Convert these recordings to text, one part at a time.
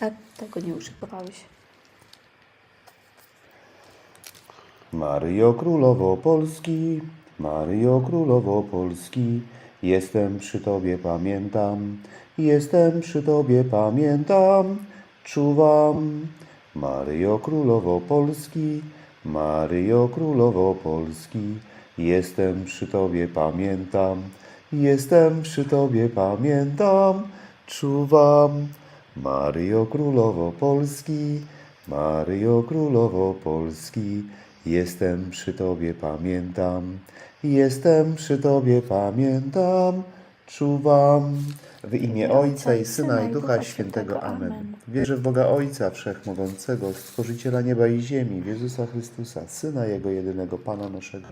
A tego nie uszykowałeś. Maryjo Królowo Polski, Maryjo Królowo Polski, jestem przy Tobie, pamiętam, jestem przy Tobie, pamiętam, czuwam. Maryjo Królowo Polski, Maryjo Królowo Polski, jestem przy Tobie, pamiętam, jestem przy Tobie, pamiętam, czuwam. Maryjo Królowo Polski, Maryjo Królowo Polski, jestem przy Tobie, pamiętam, jestem przy Tobie, pamiętam, czuwam. W imię Ojca i Syna i Ducha Świętego. Amen. Wierzę w Boga Ojca Wszechmogącego, Stworzyciela nieba i ziemi, w Jezusa Chrystusa, Syna Jego jedynego, Pana naszego,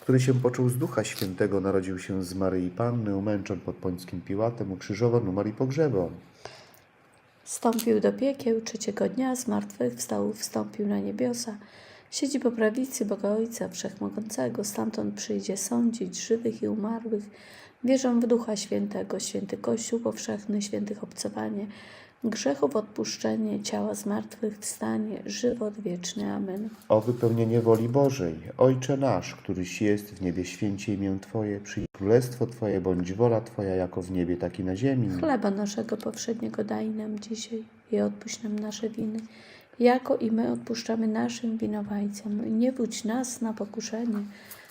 który się począł z Ducha Świętego, narodził się z Maryi Panny, umęczon pod Pońskim Piłatem, ukrzyżowan, umarł i pogrzebał. Wstąpił do piekieł trzeciego dnia, z wstał, wstąpił na niebiosa. Siedzi po prawicy Boga Ojca Wszechmogącego, stamtąd przyjdzie sądzić żywych i umarłych. Wierzę w Ducha Świętego, święty Kościół powszechny, świętych obcowanie, grzechów odpuszczenie, ciała zmartwychwstanie, żywot wieczny. Amen. O wypełnienie woli Bożej, Ojcze nasz, któryś jest w niebie, święcie imię Twoje, przyjdź królestwo Twoje, bądź wola Twoja, jako w niebie, tak i na ziemi. Chleba naszego powszedniego daj nam dzisiaj i odpuść nam nasze winy, jako i my odpuszczamy naszym winowajcom. I nie budź nas na pokuszenie,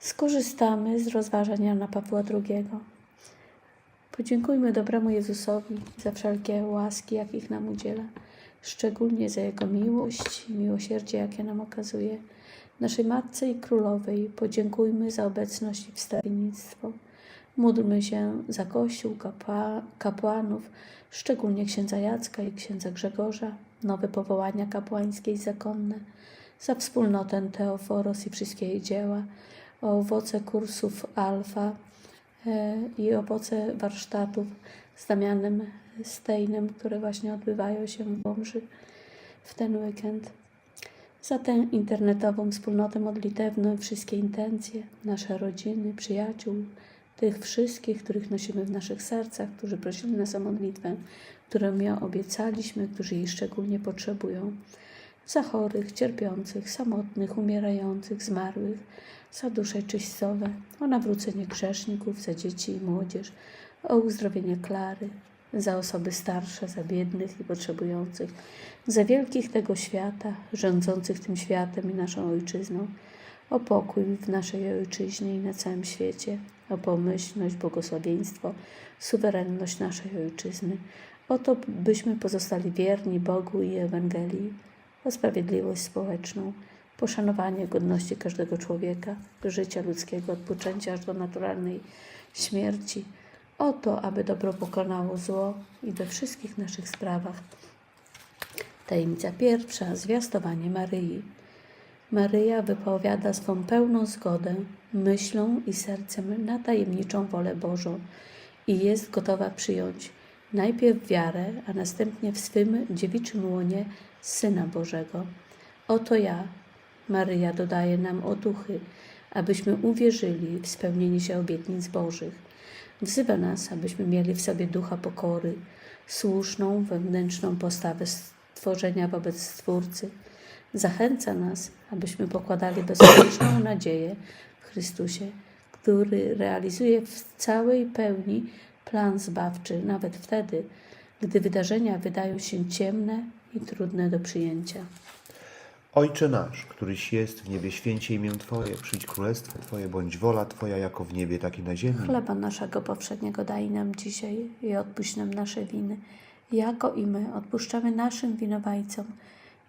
skorzystamy z rozważań Jana Pawła II. Podziękujmy dobremu Jezusowi za wszelkie łaski, jakich nam udziela, szczególnie za Jego miłość i miłosierdzie, jakie nam okazuje. Naszej Matce i Królowej podziękujmy za obecność i wstawiennictwo. Módlmy się za Kościół, kapła, kapłanów, szczególnie księdza Jacka i księdza Grzegorza, nowe powołania kapłańskie i zakonne, za wspólnotę Teoforos i wszystkie jej dzieła, o owoce kursów Alfa e, i owoce warsztatów z Damianem Stejnem, które właśnie odbywają się w Łomży w ten weekend. Za tę internetową wspólnotę modlitewną wszystkie intencje, nasze rodziny, przyjaciół, tych wszystkich, których nosimy w naszych sercach, którzy prosili nas o modlitwę, którą ją obiecaliśmy, którzy jej szczególnie potrzebują. Za chorych, cierpiących, samotnych, umierających, zmarłych, za dusze czyścowe, o nawrócenie grzeszników, za dzieci i młodzież, o uzdrowienie Klary, za osoby starsze, za biednych i potrzebujących, za wielkich tego świata, rządzących tym światem i naszą ojczyzną, o pokój w naszej ojczyźnie i na całym świecie, o pomyślność, błogosławieństwo, suwerenność naszej ojczyzny, o to, byśmy pozostali wierni Bogu i Ewangelii, o sprawiedliwość społeczną, poszanowanie godności każdego człowieka, życia ludzkiego, od poczęcia aż do naturalnej śmierci, o to, aby dobro pokonało zło i we wszystkich naszych sprawach. Tajemnica pierwsza, zwiastowanie Maryi. Maryja wypowiada swą pełną zgodę myślą i sercem na tajemniczą wolę Bożą i jest gotowa przyjąć najpierw wiarę, a następnie w swym dziewiczym łonie Syna Bożego. Oto ja, Maryja dodaje nam otuchy, abyśmy uwierzyli w spełnienie się obietnic Bożych. Wzywa nas, abyśmy mieli w sobie ducha pokory, słuszną, wewnętrzną postawę stworzenia wobec Stwórcy. Zachęca nas, abyśmy pokładali bezpieczną nadzieję w Chrystusie, który realizuje w całej pełni plan zbawczy, nawet wtedy, gdy wydarzenia wydają się ciemne i trudne do przyjęcia. Ojcze nasz, któryś jest w niebie, święcie imię Twoje, przyjdź królestwo Twoje, bądź wola Twoja jako w niebie, tak i na ziemi. Chleba naszego powszedniego daj nam dzisiaj i odpuść nam nasze winy, jako i my odpuszczamy naszym winowajcom.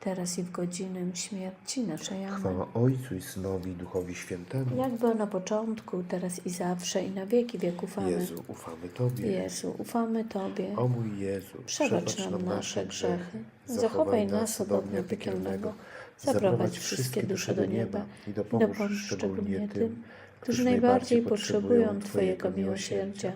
teraz i w godzinę śmierci naszej. Amen. Chwała Ojcu i Synowi i Duchowi Świętemu. Jak na początku, teraz i zawsze, i na wieki wieków. Amen. Jezu, ufamy Tobie. Jezu, ufamy Tobie. O mój Jezu, Przebacz nam nasze grzechy, zachowaj nas od ognia piekielnego, zaprowadź wszystkie dusze do nieba i dopomóż dopomóż szczególnie tym, którzy najbardziej potrzebują Twojego miłosierdzia.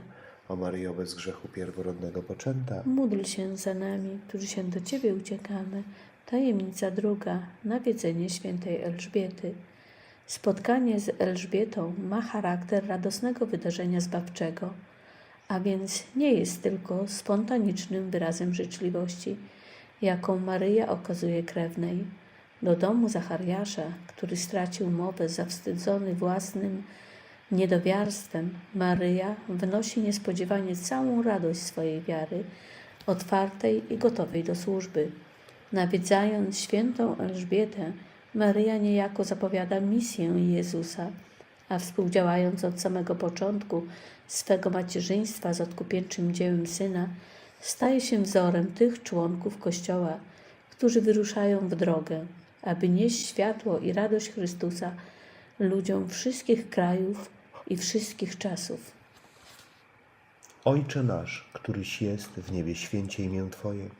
O Maryjo bez grzechu pierworodnego poczęta, Módl się za nami, którzy się do Ciebie uciekamy. Tajemnica druga, nawiedzenie świętej Elżbiety. Spotkanie z Elżbietą ma charakter radosnego wydarzenia zbawczego, a więc nie jest tylko spontanicznym wyrazem życzliwości, jaką Maryja okazuje krewnej. Do domu Zachariasza, który stracił mowę zawstydzony własnym niedowiarstwem, Maryja wnosi niespodziewanie całą radość swojej wiary, otwartej i gotowej do służby. Nawiedzając świętą Elżbietę, Maryja niejako zapowiada misję Jezusa, a współdziałając od samego początku swego macierzyństwa z odkupieńczym dziełem Syna, staje się wzorem tych członków Kościoła, którzy wyruszają w drogę, aby nieść światło i radość Chrystusa ludziom wszystkich krajów i wszystkich czasów. Ojcze nasz, któryś jest w niebie, święcie imię Twoje.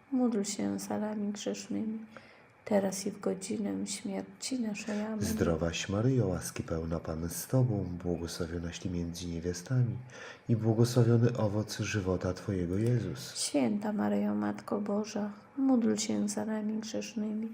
módl się za nami grzesznymi, teraz i w godzinę śmierci naszej. Amen. Zdrowaś Maryjo, łaski pełna Pan z Tobą, błogosławionaś Ty między niewiastami i błogosławiony owoc żywota Twojego Jezus. Święta Maryjo, Matko Boża, módl się za nami grzesznymi,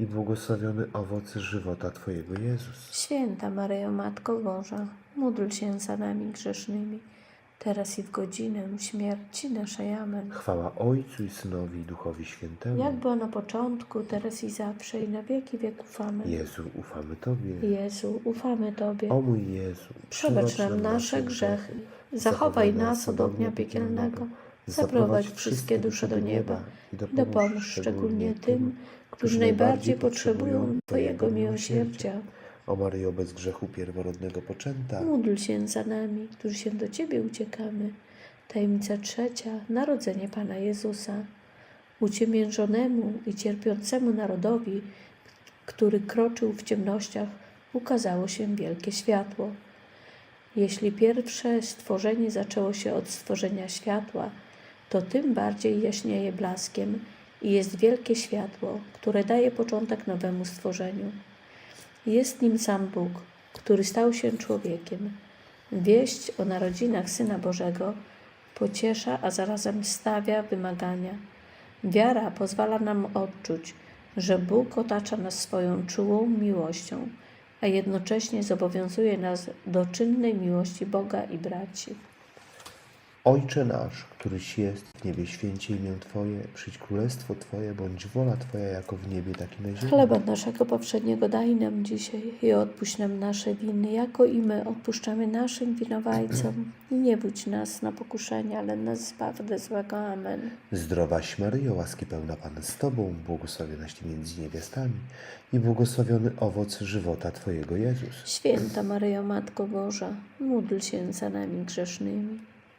i błogosławiony owoc żywota Twojego Jezus. Święta Maryjo, Matko Boża, módl się za nami grzesznymi, teraz i w godzinę śmierci naszej. Amen. Chwała Ojcu i Synowi i Duchowi Świętemu. Jak było na początku, teraz i zawsze, i na wieki wieków. Amen. Jezu, ufamy Tobie. Jezu, ufamy Tobie. O mój Jezu, Przebacz nam nasze grzechy, zachowaj nas od ognia piekielnego, zaprowadź wszystkie dusze do nieba i dopomóż szczególnie tym, którzy najbardziej potrzebują Twojego miłosierdzia. O Maryjo, bez grzechu pierworodnego poczęta. Módl się za nami, którzy się do Ciebie uciekamy. Tajemnica trzecia, narodzenie Pana Jezusa. Uciemiężonemu i cierpiącemu narodowi, który kroczył w ciemnościach, ukazało się wielkie światło. Jeśli pierwsze stworzenie zaczęło się od stworzenia światła, to tym bardziej jaśnieje blaskiem i jest wielkie światło, które daje początek nowemu stworzeniu. Jest nim sam Bóg, który stał się człowiekiem. Wieść o narodzinach Syna Bożego pociesza, a zarazem stawia wymagania. Wiara pozwala nam odczuć, że Bóg otacza nas swoją czułą miłością, a jednocześnie zobowiązuje nas do czynnej miłości Boga i braci. Ojcze nasz, któryś jest w niebie, święcie imię Twoje, przyjdź królestwo Twoje, bądź wola Twoja jako w niebie, tak i na ziemi. Chleba naszego powszedniego daj nam dzisiaj i odpuść nam nasze winy, jako i my odpuszczamy naszym winowajcom. I nie budź nas na pokuszenie, ale nas zbaw ode złego. Amen. Zdrowaś Maryjo, łaski pełna Pan z Tobą, błogosławionaś Ty między niewiastami i błogosławiony owoc żywota Twojego Jezus. Święta Maryjo, Matko Boża, módl się za nami grzesznymi,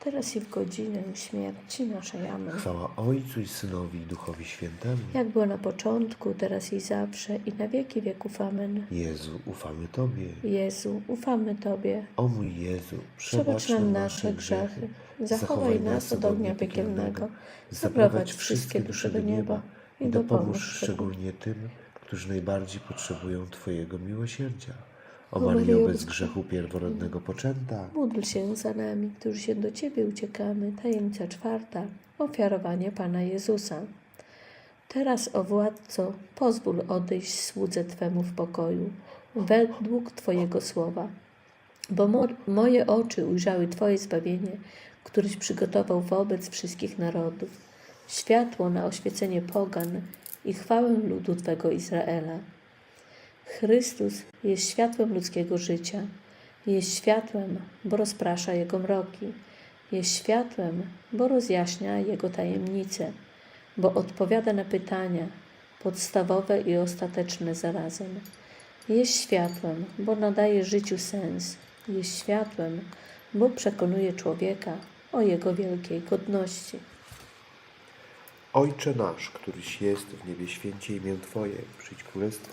teraz i w godzinę śmierci naszej. Amen. Chwała Ojcu i Synowi i Duchowi Świętemu. Jak było na początku, teraz i zawsze, i na wieki wieków. Amen. Jezu, ufamy Tobie. Jezu, ufamy Tobie. O mój Jezu, Przebacz nam nasze grzechy, zachowaj nas od ognia piekielnego, zaprowadź wszystkie dusze do nieba i dopomóż szczególnie tym, którzy najbardziej potrzebują Twojego miłosierdzia. O bez grzechu pierworodnego poczęta, Módl się za nami, którzy się do Ciebie uciekamy. Tajemnica czwarta. Ofiarowanie Pana Jezusa. Teraz, o władco, pozwól odejść słudze Twemu w pokoju, według Twojego słowa. Bo mo- moje oczy ujrzały Twoje zbawienie, któreś przygotował wobec wszystkich narodów. Światło na oświecenie pogan i chwałę ludu Twego Izraela. Chrystus jest światłem ludzkiego życia. Jest światłem, bo rozprasza jego mroki. Jest światłem, bo rozjaśnia jego tajemnice, bo odpowiada na pytania podstawowe i ostateczne zarazem. Jest światłem, bo nadaje życiu sens. Jest światłem, bo przekonuje człowieka o jego wielkiej godności. Ojcze nasz, któryś jest w niebie, święcie imię Twoje, przyjdź królestwo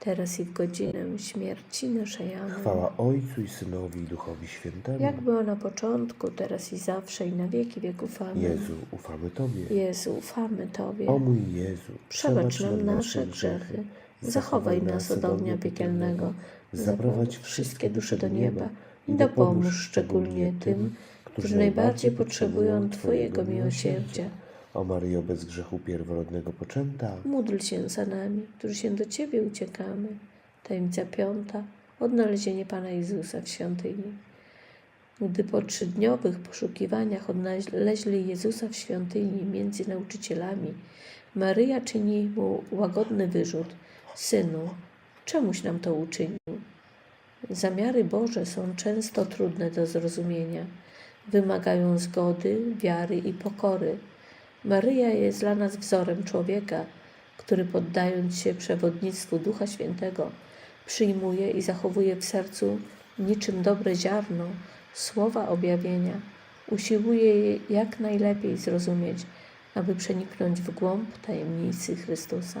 teraz i w godzinę śmierci naszej. Amen. Chwała Ojcu i Synowi i Duchowi Świętemu. Jak było na początku, teraz i zawsze i na wieki wieków. Amen. Jezu, ufamy Tobie. Jezu, ufamy Tobie. O mój Jezu, Przebacz nam nasze grzechy, zachowaj nas od ognia piekielnego, zaprowadź wszystkie dusze do nieba i dopomóż szczególnie tym, którzy najbardziej potrzebują Twojego miłosierdzia. O Maryjo, bez grzechu pierworodnego poczęta, Módl się za nami, którzy się do Ciebie uciekamy. Tajemnica piąta. Odnalezienie Pana Jezusa w świątyni. Gdy po trzydniowych poszukiwaniach odnaleźli Jezusa w świątyni między nauczycielami, Maryja czyni mu łagodny wyrzut. Synu, czemuś nam to uczynił? Zamiary Boże są często trudne do zrozumienia. Wymagają zgody, wiary i pokory. Maryja jest dla nas wzorem człowieka, który poddając się przewodnictwu Ducha Świętego, przyjmuje i zachowuje w sercu niczym dobre ziarno słowa objawienia, usiłuje je jak najlepiej zrozumieć, aby przeniknąć w głąb tajemnicy Chrystusa.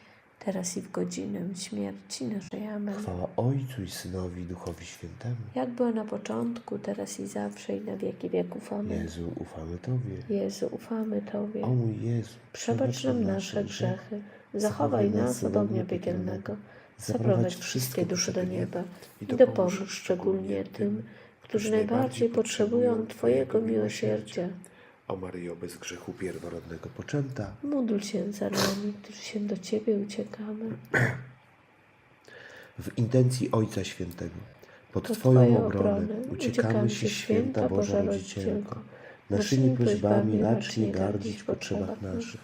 teraz i w godzinę śmierci naszej. Amen. Chwała Ojcu i Synowi i Duchowi Świętemu. Jak była na początku, teraz i zawsze i na wieki wieków. Amen. Jezu, ufamy Tobie. Jezu, ufamy Tobie. O mój Jezu, Przebacz nam nasze grzechy, zachowaj nas od ognia piekielnego, zaprowadź wszystkie dusze do nieba i dopomóż szczególnie tym, którzy najbardziej potrzebują Twojego miłosierdzia. O Maryjo, bez grzechu pierworodnego poczęta, Módl się za nami, którzy się do Ciebie uciekamy. w intencji Ojca Świętego, pod Pod Twoją obronę uciekamy się, święta Boża Rodzicielko, naszymi prośbami racz nie gardzić w potrzebach naszych,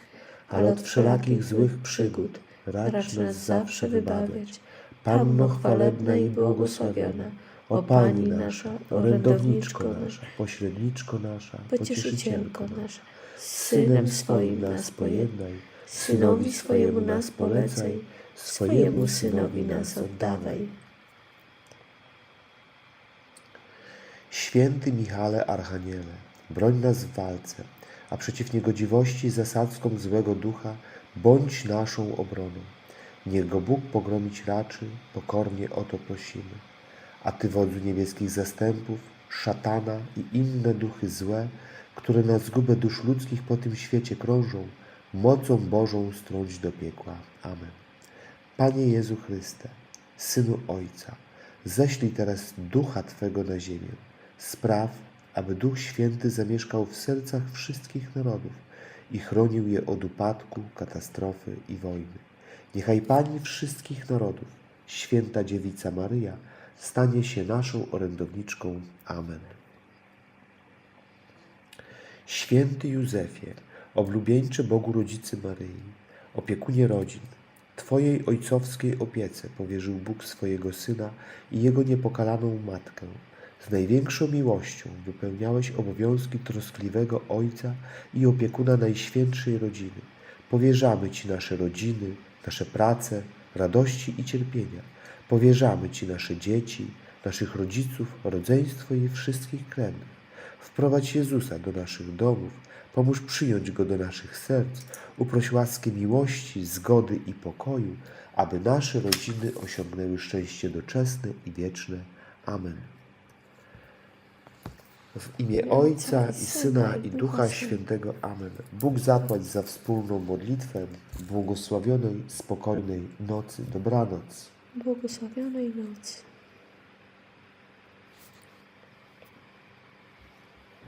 ale od wszelakich złych przygód racz nas zawsze wybawiać. Panno chwalebna i błogosławiona, o Pani nasza, orędowniczko nasza, pośredniczko nasza, Pocieszycielko nasza, z Synem swoim nas pojednaj, Synowi swojemu nas polecaj, swojemu Synowi nas oddawaj. Święty Michale Archaniele, broń nas w walce, a przeciw niegodziwości zasadzkom złego ducha bądź naszą obroną. Niech go Bóg pogromić raczy, pokornie o to prosimy. A Ty, wodzu niebieskich zastępów, szatana i inne duchy złe, które na zgubę dusz ludzkich po tym świecie krążą, mocą Bożą strąć do piekła. Amen. Panie Jezu Chryste, Synu Ojca, ześlij teraz Ducha Twego na ziemię. Spraw, aby Duch Święty zamieszkał w sercach wszystkich narodów i chronił je od upadku, katastrofy i wojny. Niechaj Pani wszystkich narodów, Święta Dziewica Maryja, stanie się naszą orędowniczką. Amen. Święty Józefie, oblubieńcze Bogu Rodzicy Maryi, opiekunie rodzin, Twojej ojcowskiej opiece powierzył Bóg swojego Syna i Jego niepokalaną Matkę. Z największą miłością wypełniałeś obowiązki troskliwego Ojca i opiekuna Najświętszej rodziny. Powierzamy Ci nasze rodziny, nasze prace, radości i cierpienia. Powierzamy Ci nasze dzieci, naszych rodziców, rodzeństwo i wszystkich krewnych. Wprowadź Jezusa do naszych domów, pomóż przyjąć Go do naszych serc, uproś łaskę miłości, zgody i pokoju, aby nasze rodziny osiągnęły szczęście doczesne i wieczne. Amen. W imię Ojca i Syna i Ducha Świętego. Amen. Bóg zapłać za wspólną modlitwę, błogosławionej, spokojnej nocy. Dobranoc. um pouco só, pelo.